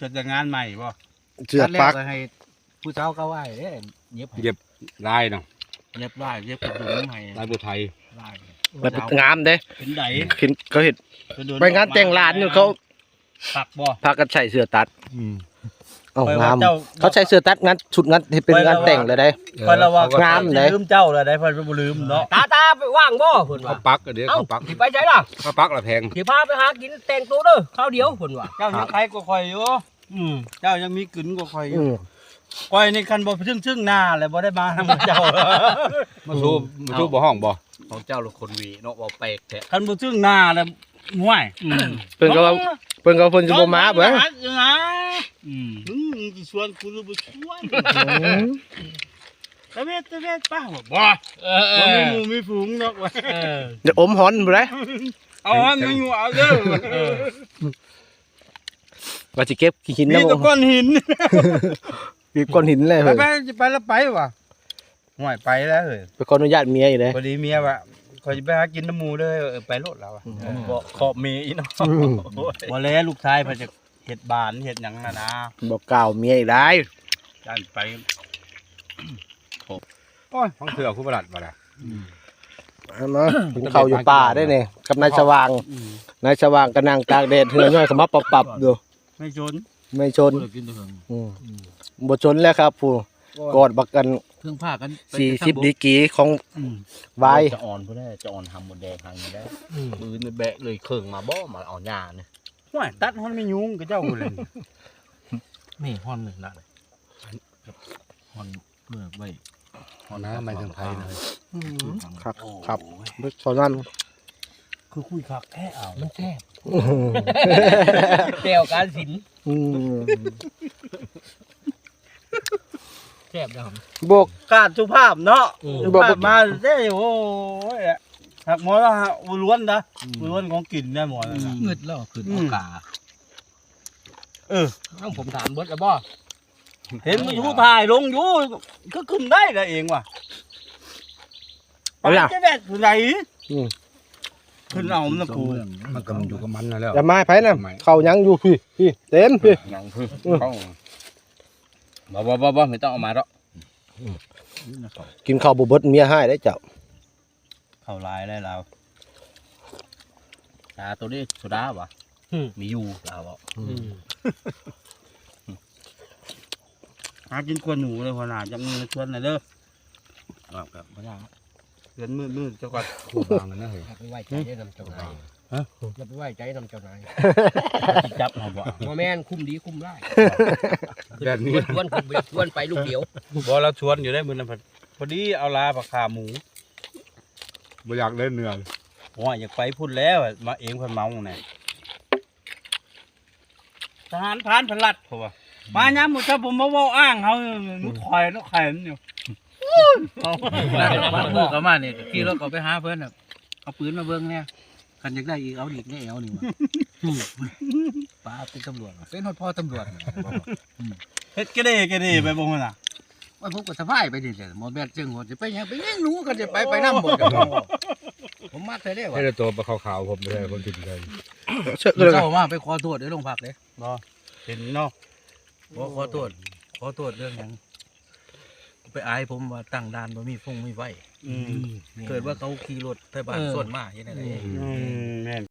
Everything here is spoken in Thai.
จะจะงานใหม่บ่เสือปักให้ผู้เช้าก็ไหว้เด้เย็บให้เย็บ ลายเนาะเย็บได้เย็บกระดุมให้ลายบัวไทยได้มันงามเด้เป็นไดเห็นเขาเห็นจะโดนไปงานแต่งร้านอยู่เขาปักบ่พากันใส่เสื้อตัดอืม เอ้าไปงาว่ามเจ้าเขาใส่เสื้อตัดงานชุดงานที่เป็นงานแต่งเลยได้ เพิ่นละว่างามเลย ลืมเจ้าแล้วได้เพิ่นบ่ลืมเนาะตาตาไปว่างบ่เพิ่นเขาว่าปักเดี๋ยวเอ้าเขาปักสิไปใช้ล่ะเขาปักละแพงสิพาไปหากินแต่งตัวเด้อข้าวเดียวเพิ่นว่าเจ้ายังใครก็คอยอยู่อืมเจ้ายังมีกึนก็คอยอยู่อืมคอยในคันบ่ซึ่งซึ่งหน้าแล้วบ่ได้มานํเจ้ามาสู้มาสู้บ่ห้องบ่ของเจ้าลูกคนวีเนาะบ่แปลกแท้คันบ่ซึ่งหน้าแล้วห่วยเพิ่นก็ว่าเพิ่นก็ว่าเพิ่นสิบ่มาเบิ่งนะ อืมอืมสิชวนกูหรือบ่ชวนตะเวทตะเวทป้าบ่บ่เออเอบ่มีอหมู่มีฝูงดอกว่าเออเดี๋ยวอมหอนบ่ได้เอาอันนี้อยู่เอาเด้อว่าสิเก็บขี้หินมีแล้วแตะก้อนหิน มีก้อนหินเลยไปเฮ้ยไปจะไปแล้วไปว่ะห่วยไปแล้วเฮ้ยไปขออนุญาตเมียอยู่เลยพอดีเมียว่าขอยจะไปหากินน้ำหมูเด้อเออไปโลดแล้วอะบ่ขอบมีอีเนาะบ่แลลูกชายเพิ่นจะ เฮ็ดบ้านเฮ็ดหยังน่ะนะบอกกล่าวเมียอีกได้ด้านไปโอ้ยฟังเถื่อคุณประหลัดมาละ เอามากินข้าวอยู่ป่าได้เนี่ยกับนายสว่างนายสว่างก็นั่งตากแดดเหือย่อยเขามาปรับๆอยู่ไม่จนไม่ชนกินเถอะอืมบ่ชนแล้วครับผู้กอดบักกันเครื่องผ้ากัน40ดีกรีของวายจะอ่อนพุ่นได้จะอ่อนทำหมดแดงทางนี้ได้มือนี่แบะเลยเครื่องมาบ่มาเอาหญ้าเนี่ย ห่วยตัดฮอนไม่ยุงกับเจ้าพุ่นเลยนี่ฮอนหนึ่งนะฮอนเพื่อไว้ห้องน้ำไม่ทางไทยเลยครับครับเบิกเท่านั้นคือคุยคักแท้เอามันแซ่บแก้วการสินอืมแซ่บนะครับบกกาดสุภาพเนาะอืมสุภาพมาเด้โอ้ย หักหมอแล้วฮะอุล้วนนะอุล้วนของกินได้หมดแล้วนะเงืดแล้วขึ้นอืเอาม กาเออ ต้องผมถามเบิดแล้วบ่เห็นมันอยู่ถ่ายลงอยู่ก็ขึ้นได้ละเองว่ะไปเอาล่ะ จะแบบไหนอืมขึ้นเอามันนะกูมันก็มันอยู่กับมันนั่นแล้ว อย่ามาให้ไผนะเข้ายังอยู่พี่พี่เต็มพี่ยังพึ่งอืมบ่บ่บ่บ่ไม่ต้องเอามาหรอกกินข้าวบ่เบิดเมียให้ได้เจ้า เข้าลายได้แล้วตาตัวนี้สุดาวะมีอยู่ลาวะหากินกวนหนูเลยพอหนาจะมือชวนหน่อยเด้อครับครับบ่ได้เดือนมืดมืดเจ้าก่อนคู่บางกันนะเฮ้ยอย่าไปไว้ใจได้นำเจ้านายฮะอย่าไปไว้ใจนำเจ้านายสิจับเอาบ่บ่แม่นคุ้มดีคุ้มร้ายแบบนี้ชวนขึ้นไปชวนไปลูกเดียวบ่เราชวนอยู่ได้มือนั้นพอพอดีเอาลาปลาขาหมู บ่อยากเล่นเนื้อว่าอยากไปพูดแล้วอะมาเองเพิ่นเมาเนี่ยทหารพรานพลัดเพราะว่ามาย้ำหมดถ้าผมมาเว่าอ้างเขานุคอยนุคอยมันอยู่มันมือก็มาเนี่ยขี่รถก็ไปหาเพิ่นน่ะเอาปืนมาเบิ่งเนี่ยคันอยากได้อีกเอาอีกแน่เอานี่ว่ะป้าเป็นตำรวจว่ะเป็นฮอดพ่อตำรวจน่ะบอกว่าเฮ็ดกระเดกระเดไปบ่มันน่ะ ว่าผมก็สะพายไปนี่แหละหมอแบดจึงว่าจะไปหยังไปยังหนูก็จะไปไปนำบ่กันผมมาแต่ได้ว่าให้เราตัวปลาขาวๆผมเลยคนติดเลยเชื่อเดี๋เลยยวเข้ามาไปขอโทษในโรงพักเด้บ่เห็นเนาะขอขอโทษขอโทษเรื่องหยังไปอายผมว่าตั้งด่านบ่มีฟงมีไว้อืมเกิดว่าเขาขี่รถไทยบ้านส่วนมาเฮ็ดได้อืมแม่น